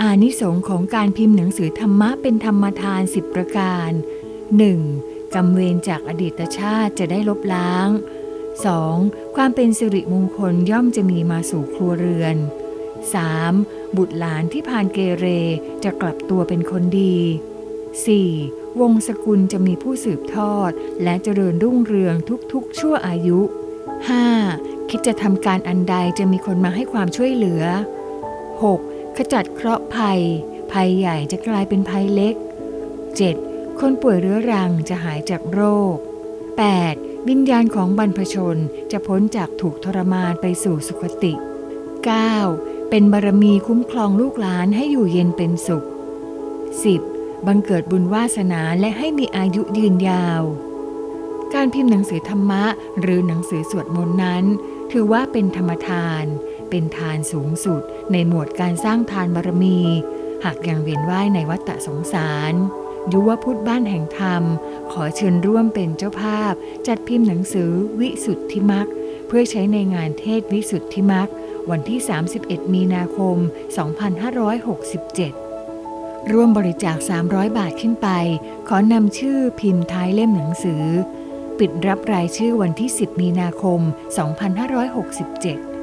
อานิสงส์ของการพิมพ์หนังสือธรรมะเป็นธรรมทานสิบประการ 1. กรรมเวรจากอดีตชาติจะได้ลบล้าง 2. ความเป็นสิริมงคลย่อมจะมีมาสู่ครัวเรือน 3. บุตรหลานที่ผ่านเกเรจะกลับตัวเป็นคนดี 4. วงศกุลจะมีผู้สืบทอด และเจริญรุ่งเรืองทุกๆ ชั่วอายุ 5. คิดจะทำการอันใดจะมีคนมาให้ความช่วยเหลือ 6. ขจัดเคราะห์ภัย ภัยใหญ่จะกลายเป็นภัยเล็ก 7. คนป่วยเรื้อรังจะหายจากโรค 8. วิญญาณของบรรพชนจะพ้นจากถูกทรมานไปสู่สุคติ 9. เป็นบารมีคุ้มครองลูกหลานให้อยู่เย็นเป็นสุข 10. บังเกิดบุญวาสนาและให้มีอายุยืนยาว การพิมพ์หนังสือธรรมะ หรือหนังสือสวดมนต์นั้น ถือว่าเป็นธรรมทาน เป็นทานสูงสุด ในหมวดการสร้างทานบารมี หากยังเวียนว่ายในวัฏฏสงสารยุวพุทธบ้านแห่งธรรม ขอเชิญร่วมเป็นเจ้าภาพ จัดพิมพ์หนังสือวิสุทธิมักเพื่อใช้ในงานเทศวิสุทธิมักวันที่ 31 มีนาคม 2567 ร่วมบริจาค 300 บาทขึ้นไป ขอนำชื่อพิมพ์ท้ายเล่มหนังสือ ปิดรับรายชื่อวันที่ 10 มีนาคม 2567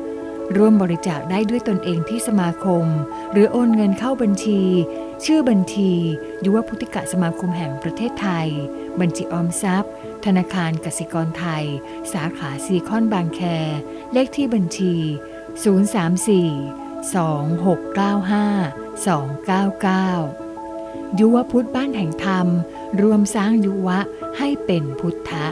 ร่วมบริจาคได้ด้วยตนเองที่สมาคม หรือโอนเงินเข้าบัญชี ชื่อบัญชี ยุวพุทธิกะสมาคมแห่งประเทศไทย บัญชีออมทรัพย์ ธนาคารกสิกรไทย สาขาซีคอนบางแค เลขที่บัญชี 034 2695 299 ยุวพุทธบ้านแห่งธรรม รวมสร้างยุวะให้เป็นพุทธะ